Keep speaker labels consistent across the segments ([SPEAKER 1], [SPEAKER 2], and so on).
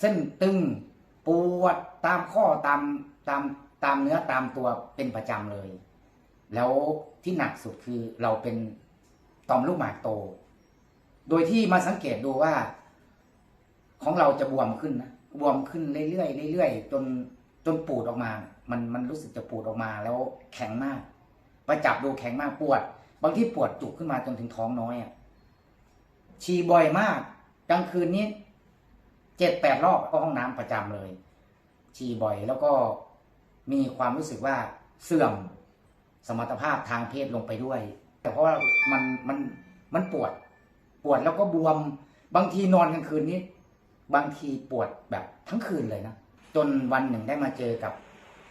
[SPEAKER 1] เส้นตึงปวดตามข้อตามตามตามเนื้อตามตัวเป็นประจำเลย แล้วที่หนักสุดคือเราเป็นต่อมลูกหมากโต โดยที่มาสังเกตดูว่า ของเราจะบวมขึ้นนะบวมขึ้นเรื่อยๆเรื่อยๆจนจนปูดออกมา มันมันรู้สึกจะปูดออกมาแล้วแข็งมากไปจับดูแข็งมากปวด บางที่ปวดจุกขึ้นมาจนถึงท้องน้อยอะฉี่บ่อยมากกลางคืนนี้ เจ็ดแปดรอบก็ห้องน้ำประจำเลย ฉี่บ่อยแล้วก็มีความรู้สึกว่าเสื่อมสมรรถภาพทางเพศลงไปด้วย แต่เพราะว่ามันมันมันปวด ปวดแล้วก็บวมบางทีนอนกลางคืนนี้ บางทีปวดแบบทั้งคืนเลยนะ จนวันหนึ่งได้มาเจอกับ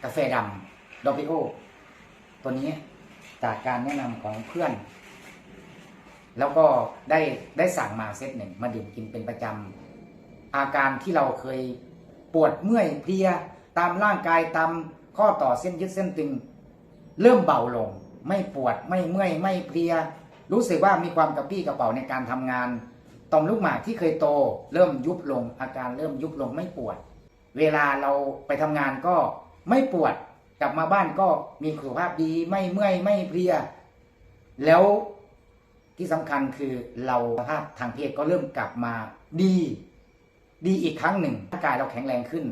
[SPEAKER 1] กาแฟดำดอปิโอตัวนี้จากการแนะนำของเพื่อน แล้วก็ได้ได้สั่งมาเซตหนึ่งมาดื่มกินเป็นประจำ อาการที่เราเคยปวดเมื่อยเพลียตามร่างกายตามข้อต่อเส้นยึดเส้นตึง เริ่มเบาลง ไม่ปวดไม่เมื่อยไม่เพลีย รู้สึกว่ามีความกระปรี้กระเป๋าในการทำงานต่อมลูกหมากที่เคยโต เริ่มยุบลง อาการเริ่มยุบลงไม่ปวด เวลาเราไปทำงานก็ไม่ปวดกลับมาบ้านก็มีสุขภาพดีไม่เมื่อยไม่เพลีย แล้วที่สำคัญคือเราสภาพทางเพศก็เริ่มกลับมาดี ดีอีกครั้งหนึ่งร่างกายเราแข็งแรงขึ้น